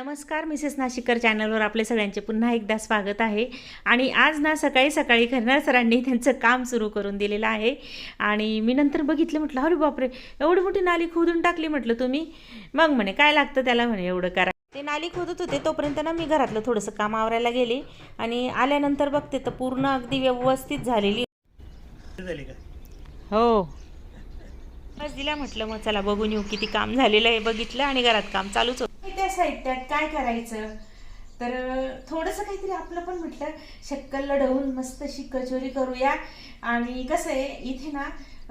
नमस्कार मिसेस नाशिकर चॅनलवर आपले सगळ्यांचे पुन्हा एकदा स्वागत आहे. आणि आज ना सकाळी सकाळी खरणार सरांनी त्यांचं काम सुरू करून दिलेलं आहे. आणि मी नंतर बघितलं म्हटलं अरे बापरे एवढी मोठी नाली खोदून टाकली म्हटलं तुम्ही. मग म्हणे काय लागतं त्याला म्हणे एवढं करा. ते नाली खोदत होते तोपर्यंत ना मी घरातलं थोडंसं काम आवरायला गेली. आणि आल्यानंतर बघते तर पूर्ण अगदी व्यवस्थित झालेली. हो. बस दिला म्हटलं मग चला बघून येऊ किती काम झालेलं आहे बघितलं आणि घरात काम चालूच होतं. त्या साहित्यात काय करायचं? तर थोडंसं काहीतरी आपलं पण म्हटलं शक्कल लढवून मस्त अशी कचोरी करूया. आणि कसं आहे इथे ना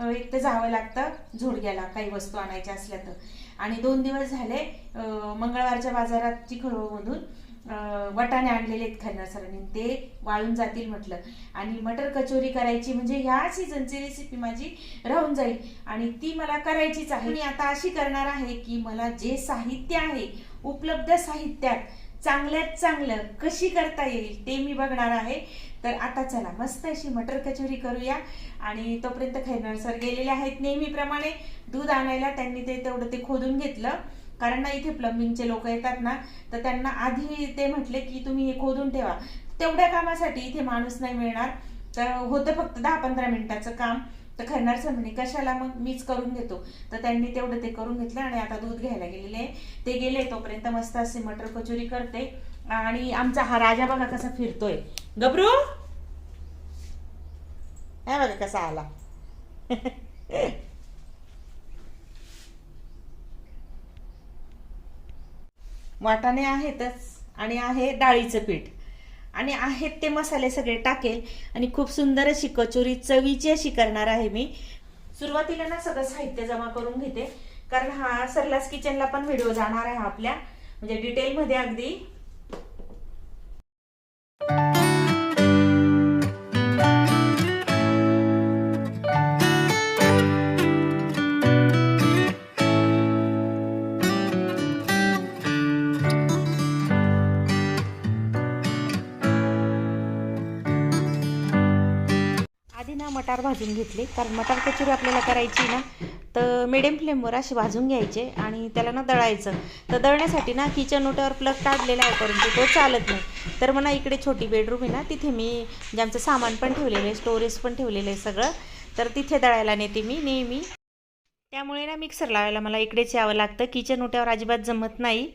एक तर जावं लागतं झोडग्याला काही वस्तू आणायच्या असल्या तर. आणि दोन दिवस झाले मंगळवारच्या बाजारात चिखळमधून वटाणे आणलेले आहेत खन्ना सरांनी ते वाळून जातील म्हटलं. आणि मटर कचोरी करायची म्हणजे ह्या सीझनची रेसिपी माझी राहून जाईल. आणि ती मला करायचीच आहे. मी आता अशी करणार आहे की मला जे साहित्य आहे उपलब्ध साहित्यात चांगल्यात चांगलं कशी करता येईल ते मी बघणार आहे. तर आता चला मस्त अशी मटर कचोरी करूया. आणि तोपर्यंत खैरनार सर गेलेले आहेत नेहमीप्रमाणे. दूध आणायला त्यांनी ते तेवढं ते खोदून घेतलं. कारण ना इथे प्लंबिंगचे लोक येतात ना तर त्यांना आधी ते म्हटले की तुम्ही हे खोदून ठेवा. तेवढ्या कामासाठी इथे माणूस नाही मिळणार. तर होतं फक्त दहा पंधरा मिनिटाचं काम. तर खरणार म्हणे कशाला मग मीच करून घेतो तर त्यांनी तेवढं ते करून घेतलं आणि आता दूध घ्यायला गेलेले ते गेले तोपर्यंत मस्त असे मटर कचोरी करते. आणि आमचा हा राजा बघा कसा फिरतोय. गबरू? हा बघा कसा आला. वाटाणे आहेतच आणि आहे डाळीचं पीठ. आणि आहेत ते मसाले सगळे टाकेल. आणि खूप सुंदर अशी कचोरी चवीची अशी करणार आहे मी. सुरुवातीला ना सगळं साहित्य जमा करून घेते. कारण हा सरलास किचनला पण व्हिडिओ जाणार आहे आपल्या. म्हणजे डिटेलमध्ये अगदी मटार भाजून घेतले. कारण मटार कचोरी आपल्याला करायची ना तर मिडियम फ्लेमवर असे भाजून घ्यायचे आणि त्याला ना दळायचं. तर दळण्यासाठी ना किचन ओट्यावर प्लग काढलेला आहे परंतु तो चालत नाही. तर म्हणा इकडे छोटी बेडरूम आहे ना तिथे मी जे आमचं सामान पण ठेवलेलं आहे स्टोरेज पण ठेवलेलं आहे सगळं तर तिथे दळायला नेते मी नेहमी. त्यामुळे ना मिक्सर लावायला मला इकडेच यावं लागतं. किचन ओट्यावर अजिबात जमत नाही.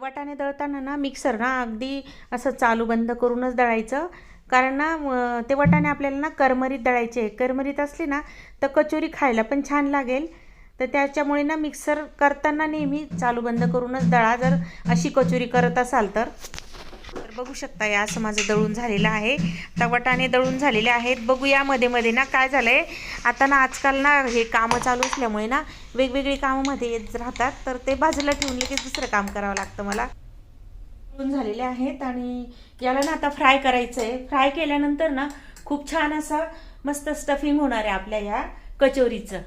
वाटाणे दळताना ना मिक्सर ना अगदी असं चालू बंद करूनच दळायचं. कारण ना ते वाटाणे आपल्याला ना करमरीत दळायचे. करमरीत असली ना तर कचोरी खायला पण छान लागेल. तर त्याच्यामुळे ना मिक्सर करताना नेहमी चालू बंद करूनच दळा जर अशी कचोरी करत असाल तर. तर बघू शकता या असं माझं दळून झालेलं आहे. आता वटाणे दळून झालेले आहेत. बघूया मध्ये मध्ये ना काय झालंय. आता ना आजकाल ना हे कामं चालू असल्यामुळे ना वेगवेगळी कामं मध्ये येत राहतात. तर ते बाजूला ठेवून लगेच दुसरं काम करावं लागतं मला. दळून झालेले आहेत आणि याला ना आता फ्राय करायचं आहे फ्राय केल्यानंतर ना खूप छान असं मस्त स्टफिंग होणार आहे आपल्या ह्या कचोरीचं.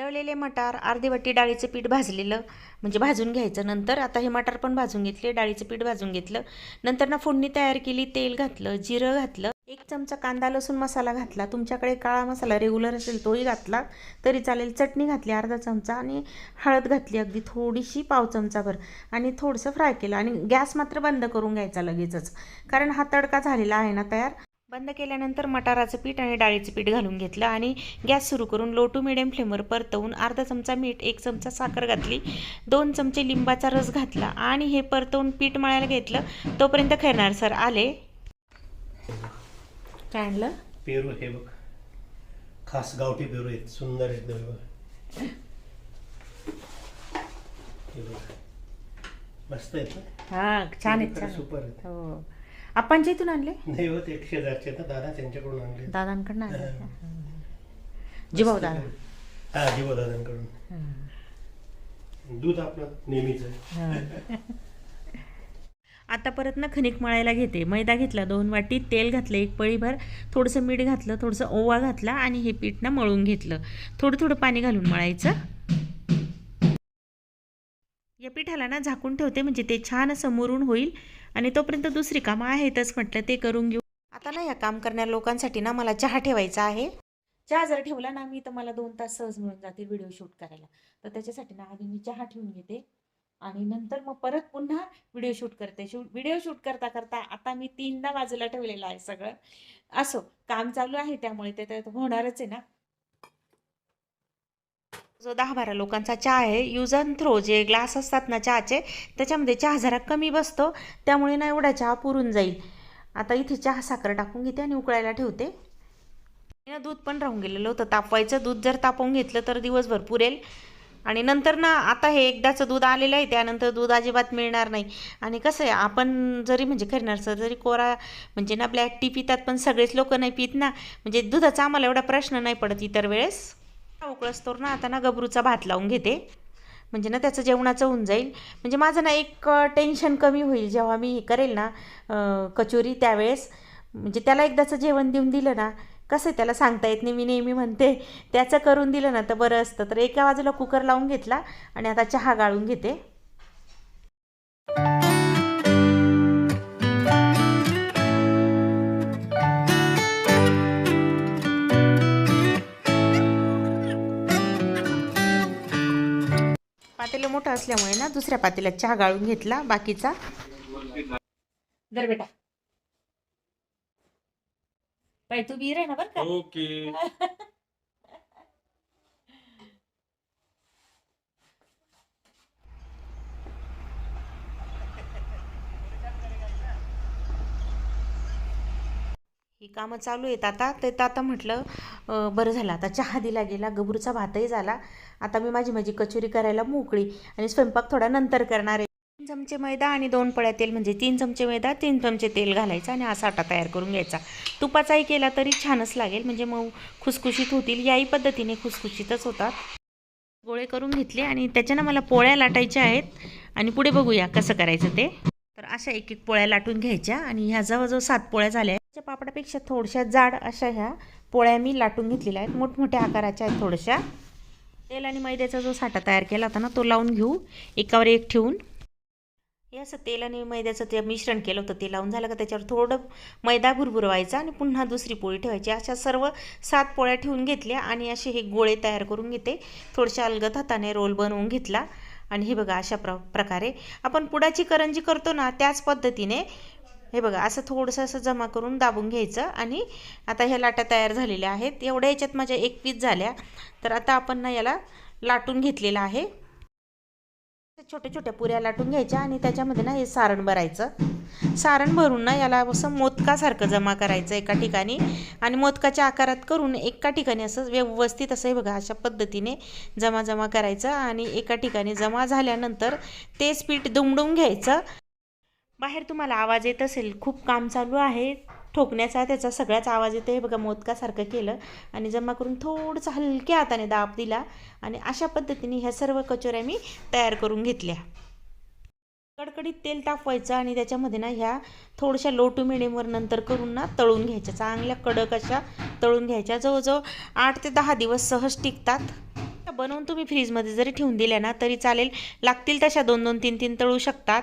दळलेले मटार अर्धी वाटी डाळीचं पीठ भाजलेलं म्हणजे भाजून घ्यायचं. नंतर आता हे मटार पण भाजून घेतले डाळीचं पीठ भाजून घेतलं. नंतर ना फोडणी तयार केली तेल घातलं जिरं घातलं एक चमचा कांदा लसूण मसाला घातला. तुमच्याकडे काळा मसाला रेग्युलर असेल तोही घातला तरी चालेल. चटणी घातली अर्धा चमचा आणि हळद घातली अगदी थोडीशी पाव चमचाभर. आणि थोडंसं फ्राय केलं आणि गॅस मात्र बंद करून घ्यायचा लगेचच. कारण हा तडका झालेला आहे ना तयार. बंद केल्यानंतर मटाराचं पीठ आणि डाळीचं पीठ घालून घेतलं आणि गॅस सुरू करून लो टू मिडियम फ्लेमवर परतवून अर्धा चमचा मीठ एक चमचा साखर घातली दोन चमचे लिंबाचा रस घातला आणि हे परतवून पीठ मळायला घेतलं. तोपर्यंत खैरनार सर आले. काय आणलं? पेरू हे बघ. खास गावठी पेरू आहेत. सुंदर एकदम बघ. हे बघ. मस्त आहेत हा छान आहेत. सुपर आहेत. हो. आपणच्या इथून आणले? नाही हो ते शेजारचे ना दादा त्यांच्याकडून आणले. दादांकडनं आणले का? जिभाऊ दादा. हा जीव दादांकडून. दूध आपलं नेहमीच आहे. आता परत ना खनिक मळायला घेते. मैदा घेतला दोन वाटी तेल घातलं एक पळीभर थोडंसं मीठ घातलं थोडंसं ओवा घातला आणि हे पीठ ना मळून घेतलं. थोडं थोडं पाणी घालून मळायचं. या पिठाला ना झाकून ठेवते म्हणजे ते छान असं मुरून होईल. आणि तोपर्यंत दुसरी कामं आहेतच म्हटलं ते करून घेऊ. आता ना या काम करणाऱ्या लोकांसाठी ना मला चहा ठेवायचा आहे. चहा जर ठेवला ना मी तर मला दोन तास सहज मिळून जातील व्हिडिओ शूट करायला. तर त्याच्यासाठी ना आधी मी चहा ठेवून घेते. आणि नंतर मग परत पुन्हा व्हिडिओ शूट करते. शूट व्हिडिओ शूट करता करता आता मी तीनदा बाजूला ठेवलेलं आहे सगळं. असो काम चालू आहे त्यामुळे ते तर होणारच आहे ना. जो दहा बारा लोकांचा चहा आहे यूज अँड थ्रो जे ग्लास असतात ना चहाचे त्याच्यामध्ये चहा जरा कमी बसतो त्यामुळे ना एवढा चहा पुरून जाईल. आता इथे चहा साखर टाकून घेते आणि उकळायला ठेवते. ना दूध पण राहून गेलेलं होतं. तापवायचं दूध जर तापवून घेतलं तर दिवसभर पुरेल. आणि नंतर ना आता हे एकदाचं दूध आलेलं आहे त्यानंतर दूध अजिबात मिळणार नाही. आणि कसं आहे आपण जरी म्हणजे खरणारचं जरी कोरा म्हणजे ना ब्लॅक टी पितात पण सगळेच लोक नाही पित ना. म्हणजे दुधाचा आम्हाला एवढा प्रश्न नाही पडत इतर वेळेस. उकळस तर ना आता ना गबरूचा भात लावून घेते. म्हणजे ना त्याचं जेवणाचं होऊन जाईल. म्हणजे माझं ना एक टेन्शन कमी होईल जेव्हा मी हे करेल ना कचोरी त्यावेळेस. म्हणजे त्याला एकदाचं जेवण देऊन दिलं ना कसं आहे त्याला सांगता येत नाही मी नेहमी म्हणते त्याचं करून दिलं ना तर बरं असतं. तर एका बाजूला कुकर लावून घेतला आणि आता चहा गाळून घेते. पातेलं मोठं असल्यामुळे ना दुसऱ्या पातेल्यात चहा गाळून घेतला बाकीचा. दर बेटा. बाई तू बीर आहे ना बरं का? ओके ही कामं चालू आहेत. आता ते तर आता म्हटलं बरं झालं. आता चहा दिला गेला गबरूचा भातही झाला. आता मी माझी माझी कचोरी करायला मोकळी आणि स्वयंपाक थोडा नंतर करणार आहे. तीन चमचे मैदा आणि दोन पळ्या तेल म्हणजे तीन चमचे मैदा तीन चमचे तेल घालायचं आणि असा आटा तयार करून घ्यायचा. तुपाचाही केला तरी छानच लागेल म्हणजे मग खुसखुशीत होतील. याही पद्धतीने खुसखुशीतच होतात. गोळे करून घेतले आणि त्याच्यानं मला पोळ्या लाटायच्या आहेत आणि पुढे बघूया कसं करायचं ते. तर अशा एक एक पोळ्या लाटून घ्यायच्या आणि ह्या जवळजवळ सात पोळ्या झाल्या च्या पापडापेक्षा थोडशा जाड अशा ह्या पोळ्या मी लाटून घेतलेल्या आहेत. मोठमोठ्या आकाराच्या आहेत थोड्याशा. तेल आणि मैद्याचा जो साठा तयार केला होता ना तो लावून घेऊ. एकावर एक ठेवून. हे असं तेल आणि मैद्याचं ते मिश्रण केलं होतं. ते लावून झालं का त्याच्यावर थोडं मैदा भुरभुरवायचा आणि पुन्हा दुसरी पोळी ठेवायची. अशा सर्व सात पोळ्या ठेवून घेतल्या आणि असे हे गोळे तयार करून घेते. थोडशा अलगद हाताने रोल बनवून घेतला. आणि हे बघा अशा प्र प्रकारे आपण पुडाची करंजी करतो ना त्याच पद्धतीने हे बघा असं थोडंसं असं जमा करून दाबून घ्यायचं आणि आता ह्या लाट्या तयार झालेल्या आहेत. एवढ्या याच्यात माझ्या एक पीस झाल्या. तर आता आपण ना याला लाटून घेतलेलं आहे. छोट्या छोट्या पुऱ्या लाटून घ्यायच्या आणि त्याच्यामध्ये ना हे सारण भरायचं. सारण भरून ना याला असं मोदकासारखं जमा करायचं एका ठिकाणी आणि मोदकाच्या आकारात करून एका ठिकाणी असं व्यवस्थित असं हे बघा अशा पद्धतीने जमा जमा करायचं आणि एका ठिकाणी जमा झाल्यानंतर तेच पीठ दुमडून घ्यायचं. बाहेर तुम्हाला आवाज येत असेल खूप काम चालू आहे. ठोकण्याचा त्याचा सगळ्याच आवाज येतो हे बघा मोदकासारखं केलं आणि जमा करून थोडंसं हलक्या हाताने दाब दिला आणि अशा पद्धतीने ह्या सर्व कचोऱ्या मी तयार करून घेतल्या. कडकडीत तेल तापवायचं आणि त्याच्यामध्ये ना ह्या थोड्याशा लो टू मिडियमवर नंतर करून ना तळून घ्यायच्या. चांगल्या कडक अशा तळून घ्यायच्या. जवळजवळ आठ ते दहा दिवस सहज टिकतात. बनवून तुम्ही फ्रीजमध्ये जरी ठेवून दिल्या ना तरी चालेल. लागतील तशा दोन दोन तीन तीन तळू शकतात.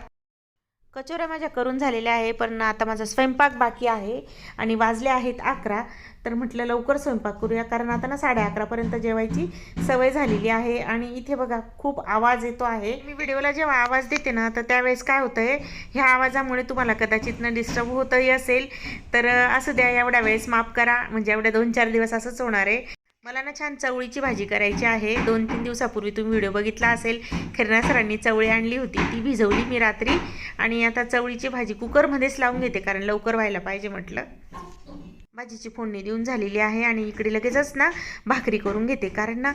कचोऱ्या माझ्या करून झालेल्या आहे पण आता माझा स्वयंपाक बाकी आहे आणि वाजले आहेत अकरा तर म्हटलं लवकर स्वयंपाक करूया कारण आता ना साडे अकरापर्यंत जेवायची सवय झालेली आहे आणि इथे बघा खूप आवाज येतो आहे. मी व्हिडिओला जेव्हा आवाज देते ना तर त्यावेळेस काय होतं आहे ह्या आवाजामुळे तुम्हाला कदाचित ना डिस्टर्ब होतही असेल. तर असं द्या एवढ्या वेळेस माफ करा म्हणजे एवढ्या दोन चार दिवस असंच होणार आहे. मला ना छान चवळीची भाजी करायची आहे. दोन तीन दिवसापूर्वी तुम्ही व्हिडिओ बघितला असेल. खिरणा सरांनी चवळी आणली होती. ती भिजवली मी रात्री. आणि आता चवळीची भाजी कुकरमध्येच लावून घेते कारण लवकर व्हायला पाहिजे म्हटलं. भाजीची फोडणी देऊन झालेली आहे आणि इकडे लगेचच ना भाकरी करून घेते. कारण ना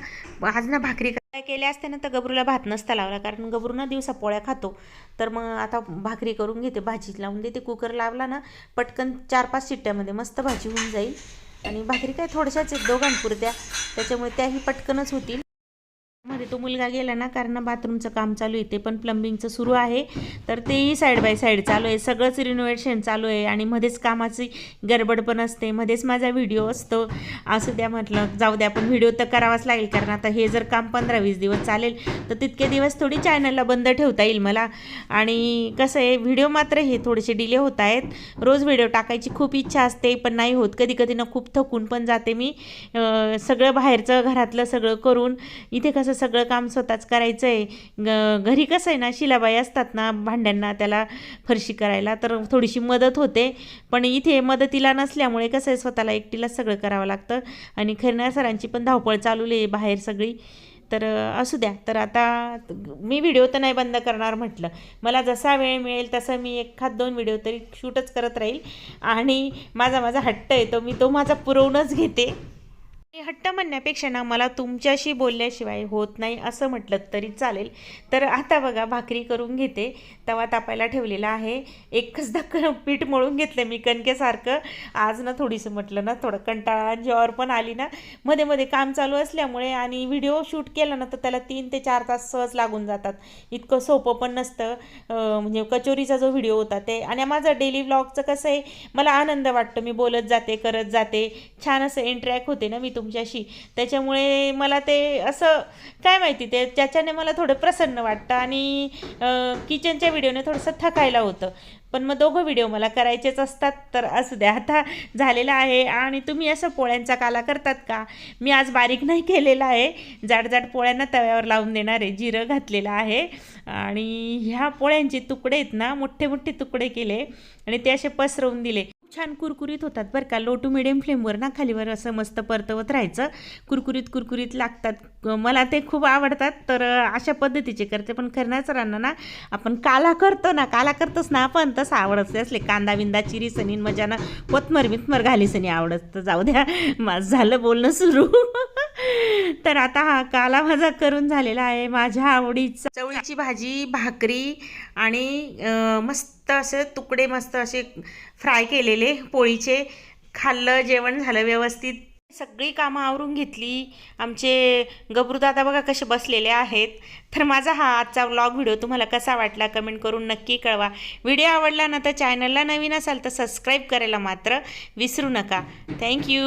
आज ना भाकरी काय केल्या असते ना तर गबरूला भात नसता लावला. कारण गबरू ना दिवसा पोळ्या खातो. तर मग आता भाकरी करून घेते. भाजी लावून देते. कुकर लावला ना पटकन चार पाच शिट्ट्यामध्ये मस्त भाजी होऊन जाईल. आणि भाकरी काय थोड्याशाच आहेत दोघांपुरत्या. त्याच्यामुळे त्याही पटकनच होतील. मध्ये तो मुलगा गेला ना कारण बाथरूमचं काम चालू आहे ते पण प्लंबिंगचं सुरू आहे. तर तेही साईड बाय साईड चालू आहे. सगळंच रिनोव्हेशन चालू आहे आणि मध्येच कामाची गडबड पण असते. मध्येच माझा व्हिडिओ असतो. असं द्या म्हटलं जाऊ द्या पण व्हिडिओ तर करावाच लागेल कारण आता हे जर काम पंधरा वीस दिवस चालेल तर तितके दिवस थोडी चॅनलला बंद ठेवता येईल मला. आणि कसं आहे व्हिडिओ मात्र हे थोडेसे डिले होत आहेत. रोज व्हिडिओ टाकायची खूप इच्छा असते पण नाही होत. कधी कधी ना खूप थकून पण जाते मी. सगळं बाहेरचं घरातलं सगळं करून इथे कसं सगळं काम स्वतःच करायचं आहे ग घरी कसं आहे ना शिलाबाई असतात ना भांड्यांना त्याला फरशी करायला तर थोडीशी मदत होते. पण इथे मदतीला नसल्यामुळे कसं आहे स्वतःला एकटीला सगळं करावं लागतं. आणि खरण्या सरांची पण धावपळ चालू आहे बाहेर सगळी. तर असू द्या. तर आता मी व्हिडिओ तर नाही बंद करणार म्हटलं. मला जसा वेळ मिळेल तसं मी एखाद दोन व्हिडिओ तरी शूटच करत राहील. आणि माझा माझा हट्ट आहे तो मी तो माझा पुरवूनच घेते. हट्ट म्हणण्यापेक्षा ना मला तुमच्याशी बोलल्याशिवाय होत नाही असं म्हटलं तरी चालेल. तर आता बघा भाकरी करून घेते. तवा तापायला ठेवलेला आहे. एकच धक्कन पीठ मळून घेतलं मी कणकेसारखं. आज ना थोडीसं म्हटलं ना थोडं कंटाळा जेवर पण आली ना. मध्ये मध्ये काम चालू असल्यामुळे आणि व्हिडिओ शूट केला ना तर त्याला तीन ते चार तास सहज लागून जातात. इतकं सोपं पण नसतं. म्हणजे कचोरीचा जो व्हिडिओ होता ते. आणि माझं डेली व्लॉगचं कसं आहे मला आनंद वाटतो. मी बोलत जाते करत जाते. छान असं इंटरॅक्ट होते ना मी तुमच्याशी. त्याच्यामुळे मला ते असं काय माहिती ते त्याच्याने मला थोडं प्रसन्न वाटतं आणि किचनच्या व्हिडिओने थोडंसं थकायला होतं. पण मग दोघं व्हिडिओ मला करायचेच असतात तर असू द्या. आता झालेला आहे आणि तुम्ही असं पोळ्यांचा काला करतात का? मी आज बारीक नाही केलेला आहे. जाड जाड पोळ्यांना तव्यावर लावून देणार आहे. जिरं घातलेलं आहे. आणि ह्या पोळ्यांचे तुकडे आहेत ना मोठे मोठे तुकडे केले आणि ते असे पसरवून दिले. खूप छान कुरकुरीत होतात बरं का. लो टू मिडियम फ्लेमवर ना खालीवर असं मस्त परतवत राहायचं. कुरकुरीत कुरकुरीत लागतात. मला ते खूप आवडतात. तर अशा पद्धतीचे करते. पण करण्याचं ना आपण काला करतो ना काला करतोच ना आपण तसं आवडत असले कांदा बिंदा चिरी सनी मजानं कोथमर बिथमर घाली सनी आवडत. तर जाऊ द्या माझं झालं बोलणं सुरू. तर आता हा काला माझा करून झालेला आहे माझ्या आवडीचा. चवळीची भाजी भाकरी आणि मस्त असे तुकडे मस्त असे फ्राय केलेले पोळीचे. खाल्लं जेवण झालं व्यवस्थित. सगळी कामं आवरून घेतली. आमचे गबरूदादा बघा कसे बसलेले आहेत. तर माझा हा आजचा व्लॉग व्हिडिओ तुम्हाला कसा वाटला कमेंट करून नक्की कळवा. व्हिडिओ आवडला ना तर चॅनलला नवीन असाल तर सबस्क्राईब करायला मात्र विसरू नका. थँक्यू